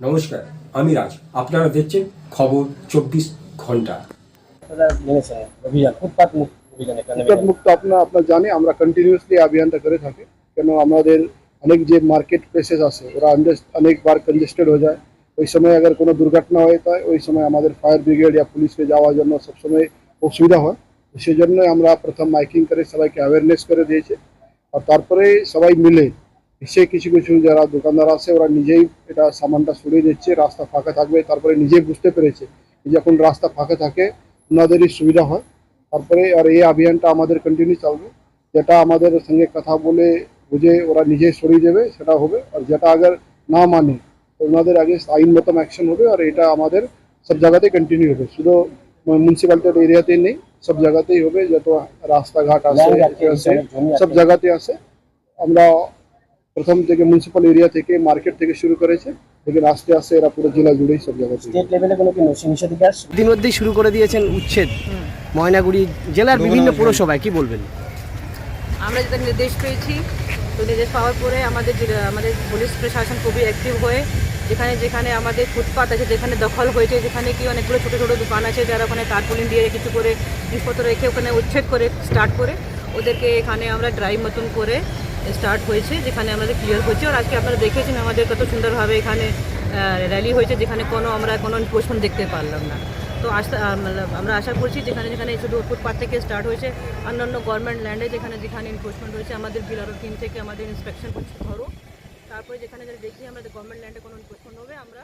নমস্কার আমি রাজ। আপনারা দেখছেন খবর চব্বিশ ঘণ্টা। অভিযান ফুটপাত মুক্ত আপনার আপনার জানে আমরা কন্টিনিউয়াসলি অভিযানটা করে থাকি। কেন আমাদের অনেক যে মার্কেট প্লেসেস আছে ওরা অনেকবার কনজেস্টেড হয়ে যায়। ওই সময় আগে কোনো দুর্ঘটনা হয়ে যায় ওই সময় আমাদের ফায়ার ব্রিগেড या পুলিশকে যাওয়ার জন্য সবসময় অসুবিধা হয়। সেই জন্য আমরা প্রথম মাইকিং করে সবাইকে অ্যাওয়ারনেস করে দিয়েছি। আর তারপরে সবাই মিলে সে কিছু কিছু যারা দোকানদার আছে ওরা নিজেই এটা সামানটা সরিয়ে দিচ্ছে রাস্তা ফাঁকা থাকবে। তারপরে নিজেই বুঝতে পেরেছে যখন রাস্তা ফাঁকা থাকে ওনাদেরই সুবিধা হয়। তারপরে আর এই অভিযানটা আমাদের কন্টিনিউ চলবে। যেটা আমাদের সঙ্গে কথা বলে বুঝে ওরা নিজে সরিয়ে দেবে সেটা হবে। আর যেটা আগর না মানে ওনাদের আগে আইন মতন অ্যাকশন হবে আর এটা আমাদের সব জায়গাতেই কন্টিনিউ হবে। শুধু মিউনিসিপ্যালিটির এরিয়াতেই নেই সব জায়গাতেই হবে। যত রাস্তাঘাট আছে। সব জায়গাতে আছে। আমরা প্রথম থেকে মিউনিসিপ্যাল এরিয়া থেকে মার্কেট থেকে শুরু করেছে লেকিন আস্তে আস্তে এরা পুরো জেলা জুড়েই সব জায়গাতে স্টেট লেভেলে কোনো কি নিষেধাজ্ঞা ইতিমধ্যেই শুরু করে দিয়েছেন উচ্ছেদ। ময়নাগুড়ি জেলার বিভিন্ন পৌরসভায় কি বলবেন? আমরা যেটা নির্দেশ পেয়েছি তো নির্দেশ পাওয়ার পরে আমাদের আমাদের পুলিশ প্রশাসন খুবই অ্যাক্টিভ হয়ে যেখানে যেখানে আমাদের ফুটপাত আছে যেখানে দখল হয়েছে যেখানে কি অনেকগুলো ছোটো ছোটো দোকান আছে যারা ওখানে তারপুলিন দিয়ে কিছু করে জিনিসপত্র রেখে ওখানে উচ্ছেদ করে স্টার্ট করে ওদেরকে এখানে আমরা ড্রাইভ মতন করে স্টার্ট হয়েছে, যেখানে আমাদের ক্লিয়ার হচ্ছে আর আজকে আপনারা দেখেছেন আমাদের কত সুন্দরভাবে এখানে র্যালি হয়েছে, যেখানে কোনো আমরা কোনো এনফোর্সমেন্ট দেখতে পারলাম না। তো আশা আমরা আশা করছি যেখানে যেখানে শুধু ফুটপাথ থেকে স্টার্ট হয়েছে, অন্যান্য গভর্নমেন্ট ল্যান্ডে যেখানে যেখানে এনফোর্সমেন্ট হয়েছে আমাদের বিলারো টিম থেকে আমাদের ইন্সপেকশন করছে ধরো। তারপরে যেখানে যেখানে দেখি আমাদের গভর্নমেন্ট ল্যান্ডে কোনো এনফোর্সমেন্ট হবে, আমরা